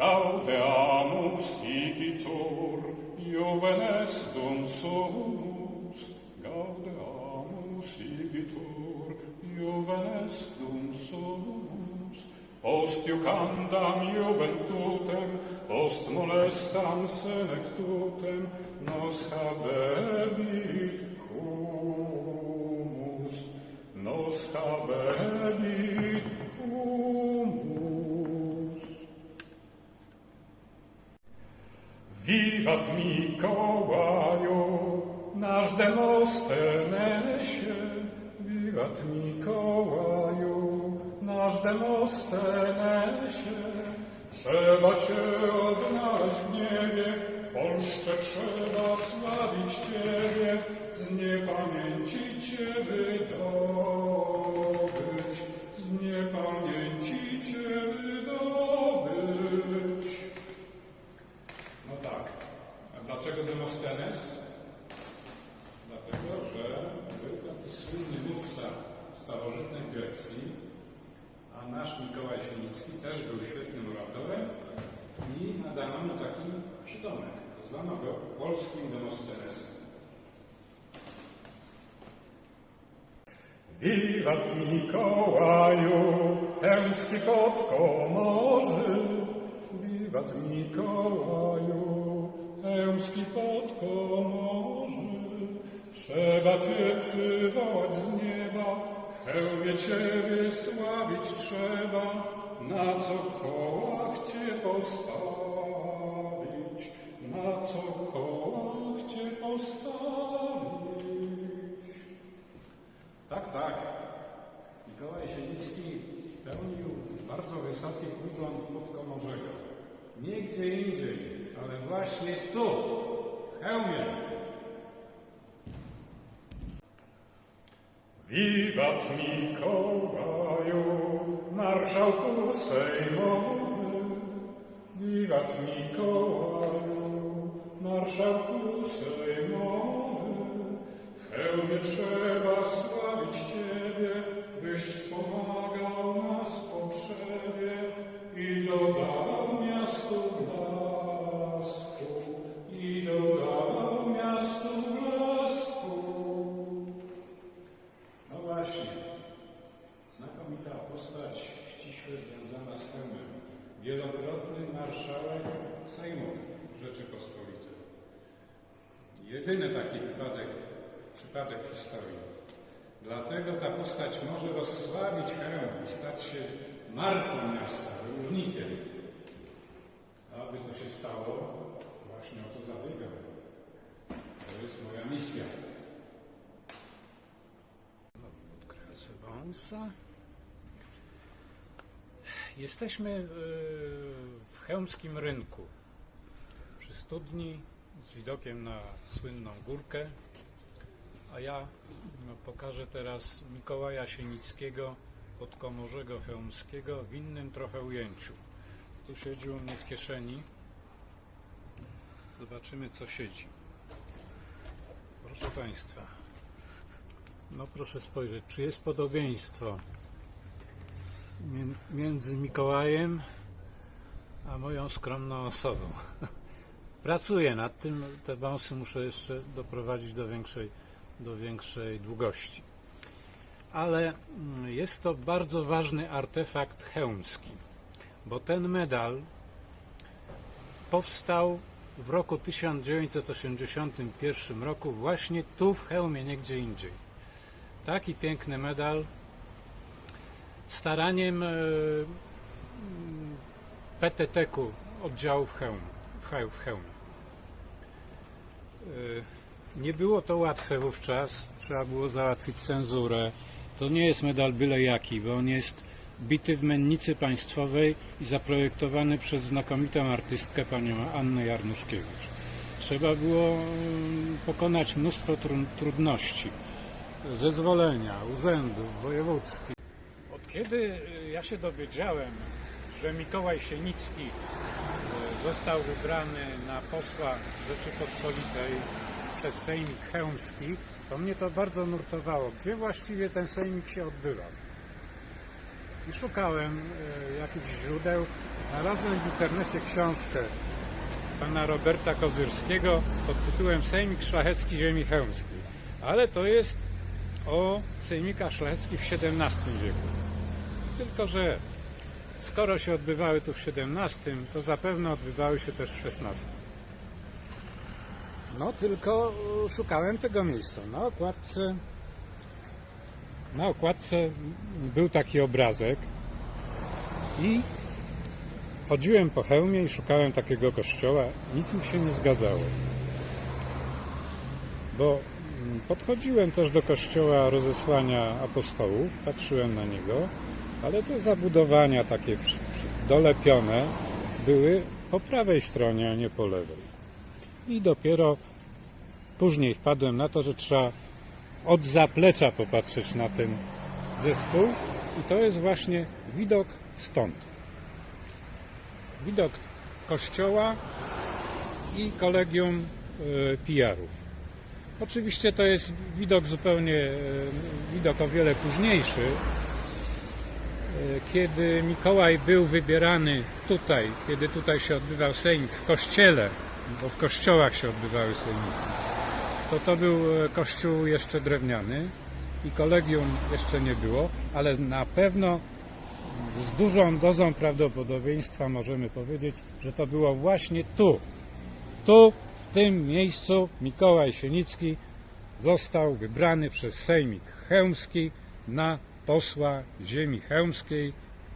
Gaudeamus igitur, juvenes dum solus, Gaudeamum sigitur, Jovenes dum solus, Ostiucandam juventutem, Post molestam senectutem, Nos habebit humus, Nos habebit Wiwat Mikołaju, nasz Demostenesie, wiwat Mikołaju, nasz Demostenesie. Trzeba Cię odnaleźć w niebie, w Polsce trzeba sławić Ciebie, z niepamięci Cię wydobyć, dlaczego Demostenes? Dlatego, że był taki słynny mówca starożytnej Grecji, a nasz Mikołaj Sienicki też był świetnym oratorem i nadano mu taki przydomek. Zwano go polskim Demostenesem. Wiwat Mikołaju, chemski podkomorzy. Wiwat Mikołaju, chemski podkomorzy. Trzeba Cię przywołać z nieba, hełmie Ciebie sławić trzeba, na co kołach Cię postawić, na co kołach Cię postawić. Tak, tak. Mikołaj Sienicki pełnił bardzo wysoki urząd podkomorzego. Nie gdzie indziej, ale właśnie tu, w hełmie. Wiwat Mikołaju, marszałku sejmowy. Wiwat Mikołaju, marszałku sejmowy. W hełmie trzeba sławić Wielokrotny marszałek Sejmu Rzeczypospolitej. Jedyny taki wypadek, przypadek w historii. Dlatego ta postać może rozsławić hełm i stać się marką miasta, różnikiem. Aby to się stało, właśnie o to zabiegam. To jest moja misja. Odkręcę wąsa. Jesteśmy e, w chełmskim rynku przy studni z widokiem na słynną górkę. A ja no, pokażę teraz Mikołaja Sienickiego podkomorzego chełmskiego w innym trochę ujęciu. Tu siedzi u mnie w kieszeni. Zobaczymy co siedzi. Proszę Państwa. No proszę spojrzeć, czy jest podobieństwo między Mikołajem a moją skromną osobą. Pracuję nad tym, te wąsy muszę jeszcze doprowadzić do większej, do większej długości. Ale mm, jest to bardzo ważny artefakt chełmski, bo ten medal powstał w roku 1981 roku właśnie tu w Chełmie, nie gdzie indziej. Taki piękny medal staraniem e, PTT-ku oddziału w Chełmie. W Cheł- w Chełmie. E, Nie było to łatwe wówczas. Trzeba było załatwić cenzurę. To nie jest medal byle jaki, bo on jest bity w mennicy państwowej i zaprojektowany przez znakomitą artystkę panią Annę Jarnuszkiewicz. Trzeba było mm, pokonać mnóstwo tru- trudności, zezwolenia, urzędów wojewódzkich. Kiedy y, ja się dowiedziałem, że Mikołaj Sienicki y, został wybrany na posła Rzeczypospolitej przez Sejmik Chełmski, to mnie to bardzo nurtowało. Gdzie właściwie ten Sejmik się odbywał? I szukałem e, jakichś źródeł. Znalazłem w internecie książkę pana Roberta Kozyrskiego pod tytułem Sejmik Szlachecki Ziemi Chełmskiej. Ale to jest o sejmikach szlacheckich w XVII wieku. Tylko, że skoro się odbywały tu w XVII, to zapewne odbywały się też w XVI. No tylko e, szukałem tego miejsca. Na okładce, na okładce był taki obrazek i chodziłem po hełmie i szukałem takiego kościoła. Nic mi się nie zgadzało. Bo mm, podchodziłem też do kościoła rozesłania apostołów, patrzyłem na niego, ale te zabudowania takie dolepione były po prawej stronie, a nie po lewej. I dopiero później wpadłem na to, że trzeba od zaplecza popatrzeć na ten zespół i to jest właśnie widok stąd. Widok kościoła i kolegium y, PR-ów. Oczywiście to jest widok zupełnie, y, widok o wiele późniejszy, kiedy Mikołaj był wybierany tutaj, kiedy tutaj się odbywał sejmik w kościele, bo w kościołach się odbywały sejmiki, to to był e, kościół jeszcze drewniany i kolegium jeszcze nie było, ale na pewno z dużą dozą prawdopodobieństwa możemy powiedzieć, że to było właśnie tu. Tu, w tym miejscu Mikołaj Sienicki został wybrany przez Sejmik Chełmski na posła ziemi chełmskiej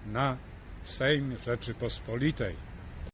na Sejm Rzeczypospolitej.